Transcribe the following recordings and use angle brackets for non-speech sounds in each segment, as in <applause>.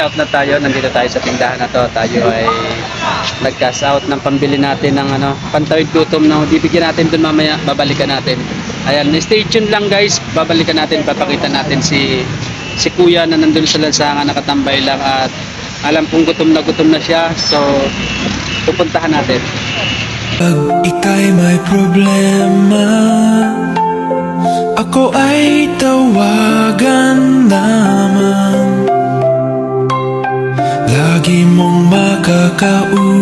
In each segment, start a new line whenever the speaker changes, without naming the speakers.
out na tayo, nandito tayo sa tindahan na to. Tayo ay nag-cash out ng pambili natin ng ano, pantawid gutom na bibigyan natin dun mamaya, babalikan natin. Ayan, stay tuned lang guys. Babalikan natin, papakita natin si si Kuya na nandun sa lansangan nakatambay lang at alam kong gutom na gutom na siya. So, pupuntahan natin.
Pag ika'y may problema Ako ay tawagan lamang Lagi mong makakausap.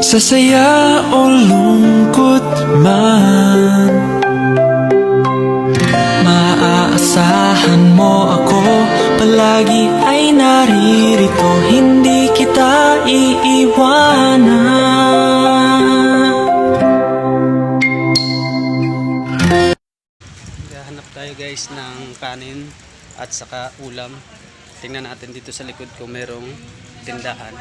Sa saya o lungkot man Maaasahan mo ako. Palagi ay naririto Hindi kita iiwanan.
Hanap tayo guys ng kanin at saka ulam. Tingnan natin dito sa likod kung merong tindahan.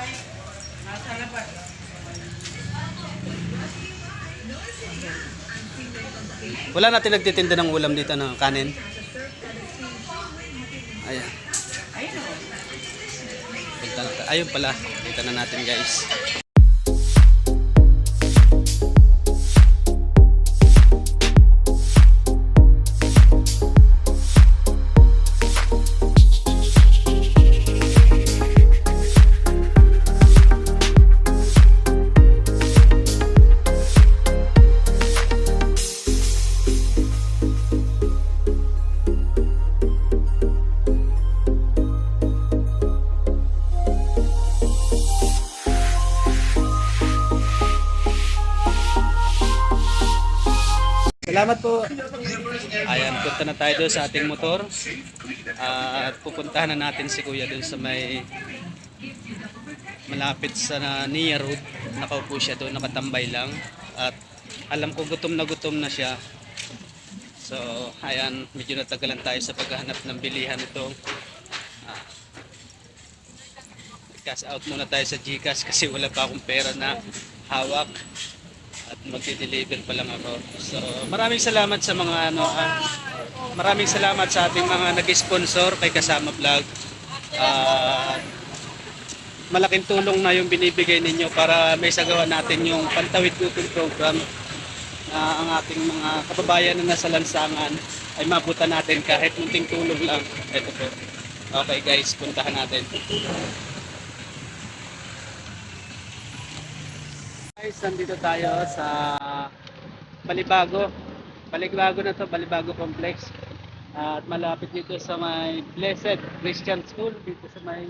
Wala natin nagtitinda ng ulam dito ng kanin. Ayan. Ayun pala. Kita na natin guys. Salamat po. Ayan, punta na tayo sa ating motor. Ah, at pupuntahan na natin si Kuya doon sa may malapit sa na, Nia Road. Nakaupo siya doon, nakatambay lang. At alam ko gutom na gutom na siya. So, ayan, medyo natagalan tayo sa paghahanap ng bilihan ito. Ah, cash out muna tayo sa Gcash <laughs> kasi wala pa akong pera na hawak magde-deliver pa lang ako. So, maraming salamat sa mga ano, ah, maraming salamat sa ating mga nag-sponsor kay Kasama Vlog. Ah, malaking tulong na yung binibigay ninyo para may sagawa natin yung Pantawid Gutom program na ang ating mga kababayan na nasa lansangan ay mabuta natin kahit munting tulong lang. Ito po. Okay guys, puntahan natin. Guys, nandito tayo sa Balibago. Balibago na to, Balibago Complex. At malapit dito sa may Blessed Christian School, dito sa may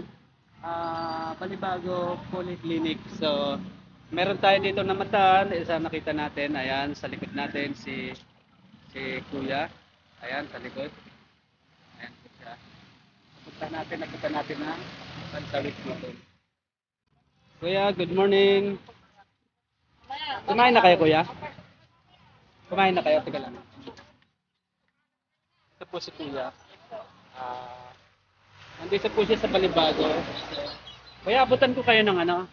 ah, Balibago Polyclinic. So, meron tayo dito na mataan. Isa nakita natin, ayan, sa likod natin si si Kuya. Ayan, sa likod. Ayan po siya. Punta natin, nakita natin na pansawit dito. Kuya, good morning. Kumain na kayo, kuya? Kumain na kayo? Teka lang. Ito po si kuya. Ah, nandito po siya sa Balibago. Kuya, abutan ko kayo ng ano.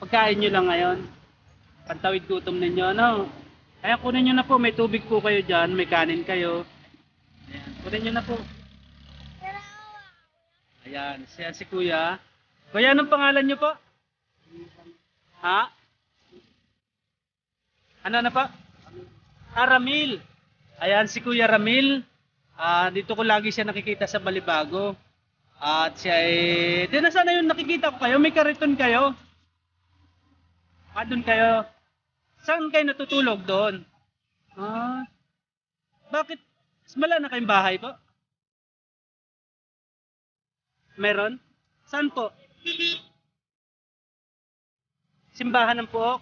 Pagkain nyo lang ngayon. Pantawid gutom ninyo, ano? Kaya kunin nyo na po. May tubig po kayo dyan. May kanin kayo. Ayan. Kunin nyo na po. Ayan. Siya si kuya. Kuya, anong pangalan nyo po? Ha? Ano na pa? Ah, Ramil. Ayan, si Kuya Ramil. Ah, dito ko lagi siya nakikita sa Balibago. At siya ay... Di na sana yung nakikita ko kayo. May kariton kayo. Ah, doon kayo. Saan kayo natutulog doon? Ah. Bakit? Mala na kayong bahay po? Meron? Saan po? Simbahan ng Puok?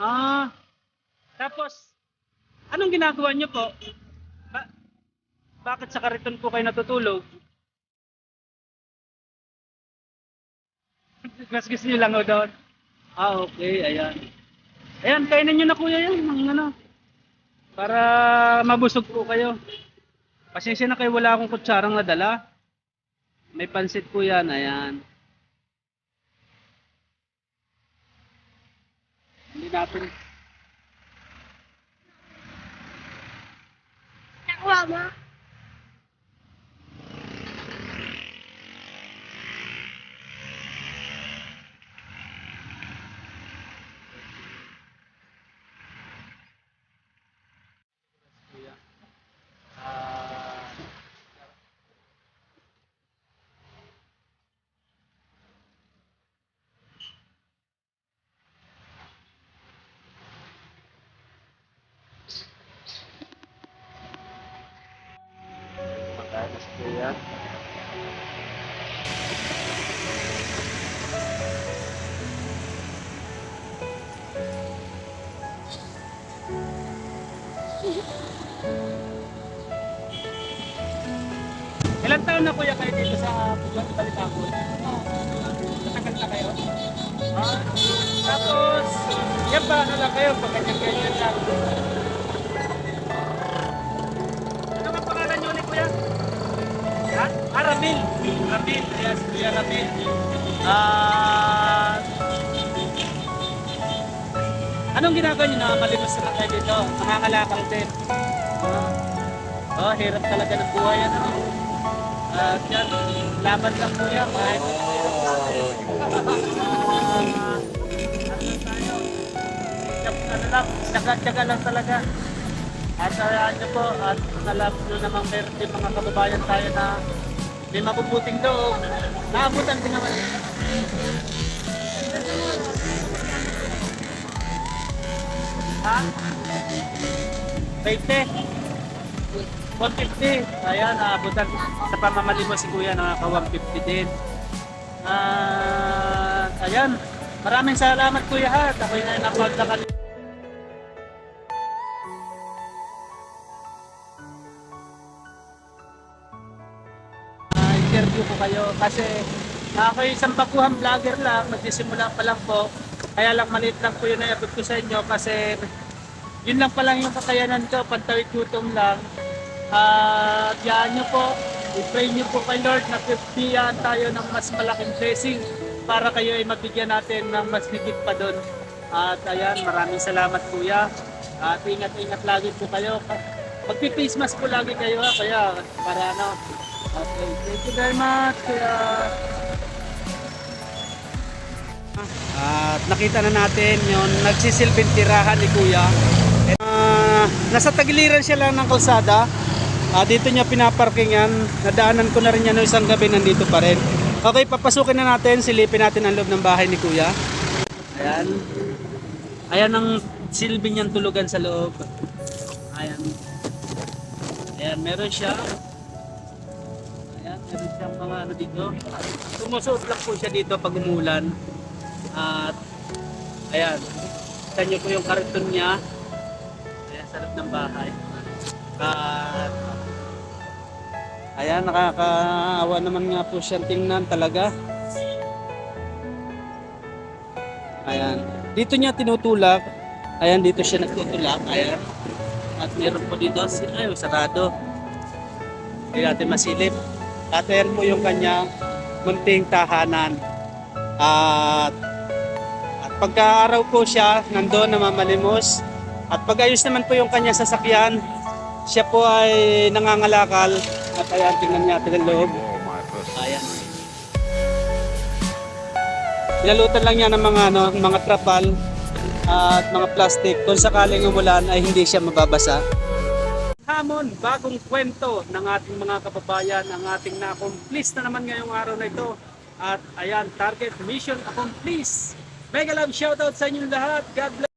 Ah. Tapos, anong ginagawa niyo po? Ba- bakit sa kariton po kayo natutulog? Mas gusto niyo lang o doon? Ah, okay. Ayan. Ayan, kainin niyo na kuya yan. Ang ano. Para mabusog po kayo. Pasensya na kayo, wala akong kutsarang nadala. May pansit po yan. Ayan. Hindi natin
好吗？
Ayan. Ilan taon na kuya kayo dito sa Balitakon? Matagal na kayo? Ah, tapos, yan ba ano lang kayo pag ganyan-ganyan lang? Ramil. Ramil. Yes, Kuya Ramil. Ah... anong ginagawa niyo na malimos na kayo dito? Nangangalakal din. Ah, oh, hirap talaga ng buhay. Ano? At yan, laban lang po yan. Kahit Ah, ano? Ano lang, tsaga-tsaga lang talaga. At sayaan niyo po, at alam nyo namang meron din mga kababayan tayo na may mabubuting loob. Naabutan din naman. Ha? 20. 150. Ayan, naabutan sa pamamali mo si Kuya nakaka 150 din. Ah, ayan. Maraming salamat Kuya ha. at Ako'y na napagdakan Ah, ko kayo kasi ako isang bakuhang vlogger lang, magsisimula pa lang po. Kaya lang maliit lang po yun na ko sa inyo kasi yun lang pa lang yung kakayanan ko, pantawid gutom lang. At yaan nyo po, i-pray nyo po kay Lord na bigyan tayo ng mas malaking blessing para kayo ay mabigyan natin ng mas higit pa doon. At ayan, maraming salamat kuya. At ingat-ingat lagi po kayo. Magpi-Christmas po lagi kayo ha, kaya para ano. Okay, thank you very much kuya. At nakita na natin yung nagsisilbing tirahan ni Kuya. Ah, nasa tagiliran siya lang ng kalsada. Ah, dito niya pinaparkingan. Nadaanan ko na rin yan noong isang gabi nandito pa rin. Okay, papasukin na natin. Silipin natin ang loob ng bahay ni Kuya. Ayan. Ayan ang silbi niyang tulugan sa loob. Ayan. Ayan, meron siya. Ayan, meron siyang mga ano dito. Sumusuot lang po siya dito pag umulan. At ayan, kita niyo po yung karton niya. Ayan, sa loob ng bahay. At ayan, nakakaawa naman nga po siyang tingnan talaga. Ayan, dito niya tinutulak. Ayan, dito siya nagtutulak. Ayan. At meron po dito, ay, sarado. Hindi natin masilip. At ayan po yung kanya munting tahanan. At at pagka-araw po siya, nandoon namamalimos. At pag-ayos naman po yung kanya sasakyan, siya po ay nangangalakal. At ayan, tingnan natin ang loob. Ayan. Pinalutan lang niya ng mga, ano, mga trapal at mga plastic. Kung sakaling umulan ay hindi siya mababasa. Hamon, bagong kwento ng ating mga kababayan, ang ating na-accomplish na naman ngayong araw na ito. At ayan, target mission accomplished. Mega love shoutout sa inyong lahat. God bless.